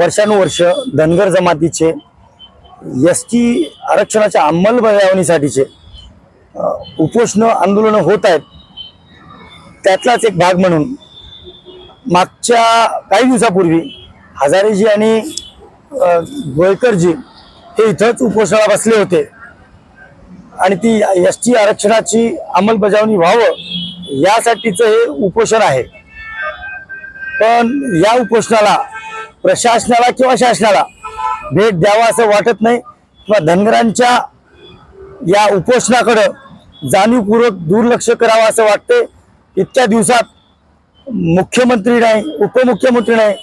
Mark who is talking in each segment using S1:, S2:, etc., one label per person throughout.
S1: वर्षानुवर्ष धनगर जमातीचे S T आरक्षणाच्या अंमलबजावणीसाठीचे अ, उपोषणं आंदोलनं होत आहेत. त्यातलाच एक भाग म्हणून मागच्या काही दिवसापूर्वी हजारेजी आणि गोयकरजी हे इथंच उपोषणाला बसले होते. आणि ती एस टी आरक्षणाची अंमलबजावणी व्हावं यासाठीचं हे उपोषण आहे. पण या उपोषणाला प्रशासनाला किंवा शासनाला भेट द्यावा असं वाटत नाही किंवा धनगरांच्या या उपोषणाकडं जाणीवपूर्वक दुर्लक्ष करावं असं वाटते इतक्या दिवसात मुख्यमंत्री नाही उपमुख्यमंत्री नाही.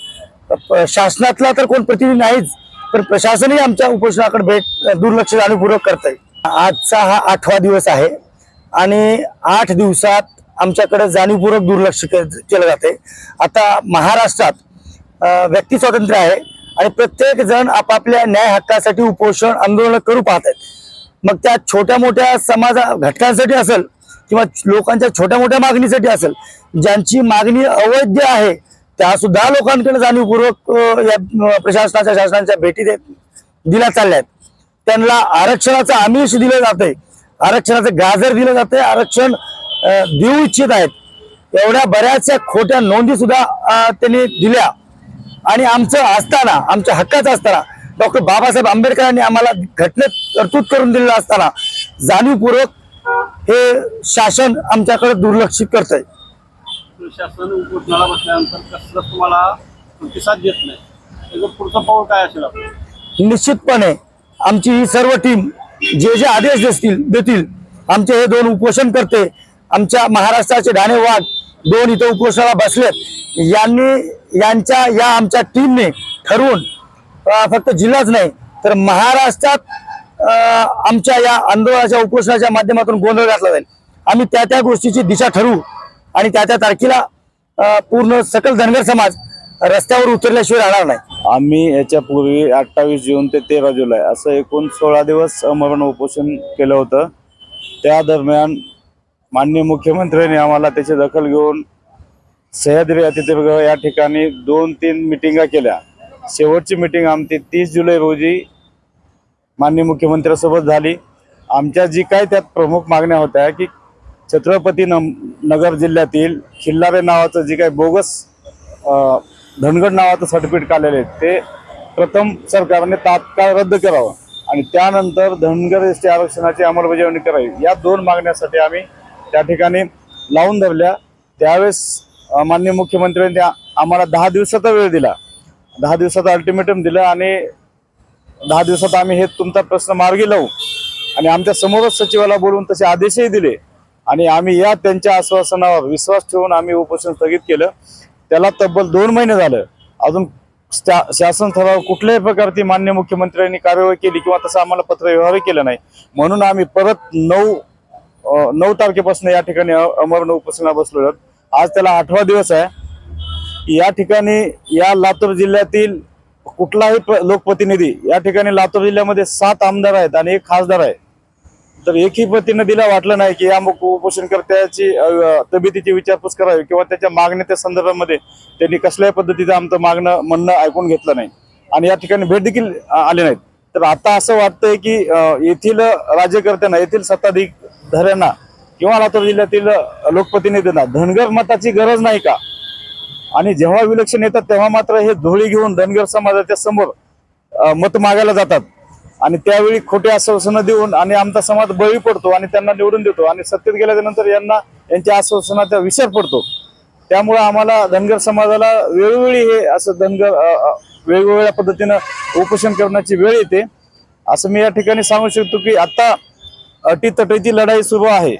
S1: प- शासनातला तर कोण प्रतिनिधी नाहीच पण प्रशासनही आमच्या उपोषणाकडे भेट दुर्लक्ष जाणीवपूर्वक करत आहे आजचा हा आठवा दिवस आहे आणि आठ दिवसात आमच्याकडे जाणीवपूर्वक दुर्लक्ष केलं जाते आता महाराष्ट्रात व्यक्ती स्वातंत्र्य आहे आणि प्रत्येक जण आपापल्या न्याय हक्कासाठी उपोषण आंदोलन करू पाहत आहेत. मग त्या छोट्या मोठ्या समाजा घटकांसाठी असेल किंवा लोकांच्या छोट्या मोठ्या मागणीसाठी असेल ज्यांची मागणी अवैध आहे त्या सुद्धा लोकांकडे जाणीवपूर्वक या प्रशासनाच्या शासनाच्या भेटी देत दिल्या चालल्या आहेत. त्यांना आरक्षणाचं आमिष दिलं जातंय. आरक्षणाचं गाजर दिलं जातंय. आरक्षण देऊ इच्छित आहेत. एवढ्या बऱ्याचशा खोट्या नोंदी सुद्धा त्यांनी दिल्या. आणि आमचं असताना आमच्या हक्काचं असताना डॉक्टर बाबासाहेब आंबेडकरांनी आम्हाला घटनेत तरतूद करून दिलेलं असताना जाणीवपूर्वक हे शासन आमच्याकडे दुर्लक्षित करतंय.
S2: शासन उपोषणाला बसल्यानंतर तुम्हाला प्रतिसाद देत नाही. पुढचं पाऊल काय असेल आपलं?
S1: निश्चितपणे आमची ही सर्व टीम जे जे आदेश देतील देतील आमचे हे दोन उपोषण करते. आमच्या महाराष्ट्राचे ढाणे वाघ दोन इथं उपोषणाला बसलेत. यांनी यांच्या या आमच्या टीमने ठरवून फक्त जिल्हाच नाही तर महाराष्ट्रात आमच्या या आंदोलनाच्या उपोषणाच्या माध्यमातून गोंधळ घातला जाईल. आम्ही त्या त्या गोष्टीची दिशा ठरवू आणि त्या त्या तारखेला पूर्ण सकल धनगर समाज रस्त्यावर उतरल्याशिवाय राहणार नाही.
S3: आम्ही याच्यापूर्वी अठ्ठावीस जून ते तेरा जुलै असं एकूण सोळा दिवस मरण उपोषण केलं होतं. त्या दरम्यान माननीय मुख्यमंत्र्यांनी आम्हाला त्याची दखल घेऊन सह्याद्री अतिथीगृह या ठिकाणी दोन तीन मिटिंगा केल्या. शेवटची मिटिंग आमची तीस जुलै रोजी माननीय मुख्यमंत्र्यांसोबत झाली. आमच्या जी काय त्यात प्रमुख मागण्या होत्या की छत्रपती न नगर जिल्ह्यातील खिल्लारे नावाचं जी काही बोगस धनगड नावाचं सर्टिफिकेट काढलेले आहे ते प्रथम सरकारने तात्काळ रद्द करावं आणि त्यानंतर धनगर एस टी आरक्षणाची अंमलबजावणी करावी. या दोन मागण्यासाठी आम्ही त्या ठिकाणी लावून धरल्या. त्यावेळेस माननीय मुख्यमंत्र्यांनी आम्हाला दहा दिवसाचा वेळ दिला. दहा दिवसाचा अल्टिमेटम दिलं आणि दहा दिवसात आम्ही हे तुमचा प्रश्न मार्गी लावू. आणि आमच्या समोरच सचिवाला बोलवून तसे आदेशही दिले. आणि आम्ही या त्यांच्या आश्वासनावर विश्वास ठेवून आम्ही उपोषण स्थगित केलं. त्याला तब्बल दोन महिने झालं. अजून शा- शासन ठराव कुठल्याही प्रकारची मान्य मुख्यमंत्र्यांनी कार्यवाही केली किंवा तसं आम्हाला पत्र व्यवहारही केलं नाही. म्हणून आम्ही परत नऊ नऊ तारखेपासून या ठिकाणी अमरण उपोषणा बसलो आहोत. आज त्याला आठवा दिवस आहे. या ठिकाणी या लातूर जिल्ह्यातील कुठलाही प्र- लोकप्रतिनिधी या ठिकाणी लातूर जिल्ह्यामध्ये सात आमदार आहेत आणि एक खासदार आहे. तर एकही प्रतिनिधीला वाटलं नाही की या उपोषणकर्त्याची तब्येतीची विचारपूस करावी किंवा त्याच्या मागण्याच्या संदर्भामध्ये त्यांनी कसल्याही पद्धतीचं आमचं मागणं म्हणणं ऐकून घेतलं नाही. आणि या ठिकाणी भेट देखील आले नाहीत. तर आता असं वाटतंय की येथील राज्यकर्त्यांना येथील सत्ताधिकाऱ्यांना किंवा लातूर जिल्ह्यातील लोकप्रतिनिधींना धनगर मताची गरज नाही का? आणि जेव्हा विलक्षण येतात तेव्हा मात्र हे धोळी घेऊन धनगर समाजाच्या समोर मत मागायला जातात. आणि त्यावेळी खोटे आश्वासनं देऊन आणि आमचा समाज बळी पडतो आणि त्यांना निवडून देतो. आणि सत्तेत गेल्याच्यानंतर यांना यांच्या आश्वासनाचा विसर पडतो. त्यामुळे आम्हाला धनगर समाजाला वेळोवेळी हे असं धनगर वेगवेगळ्या पद्धतीनं उपोषण करण्याची वेळ येते. असं मी या ठिकाणी सांगू शकतो की आता अटीतटीची लढाई सुरू आहे.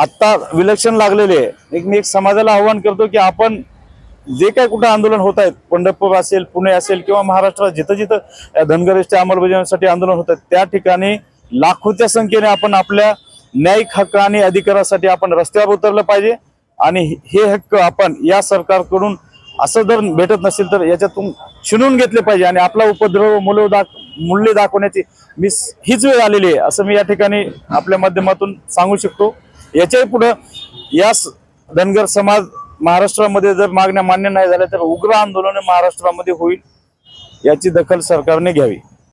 S3: आत्ता विलक्षण लागलेले आहे. एक मी एक समाजाला आव्हान करतो की आपण जे काय कुठं आंदोलन होत आहेत पंढरपूर असेल पुणे असेल किंवा महाराष्ट्रात जिथं जिथं धनगरेशच्या अंमलबजावणीसाठी आंदोलन होत आहेत त्या ठिकाणी लाखोच्या संख्येने आपण आपल्या न्यायिक हक्क आणि अधिकारासाठी आपण रस्त्यावर उतरलं पाहिजे आणि हे हक्क आपण या सरकारकडून असं जर भेटत नसेल तर याच्यातून शिणून घेतले पाहिजे आणि आपला उपद्रव मूल्य दाख मूल्य दाखवण्याची मी हीच वेळ आलेली आहे असं मी या ठिकाणी आपल्या माध्यमातून सांगू शकतो. याच्याही पुढं या धनगर समाज महाराष्ट्रामध्ये जर मागण्या मान्य नाही झाल्या तर उग्र आंदोलन महाराष्ट्रामध्ये होईल याची दखल सरकारने घ्यावी.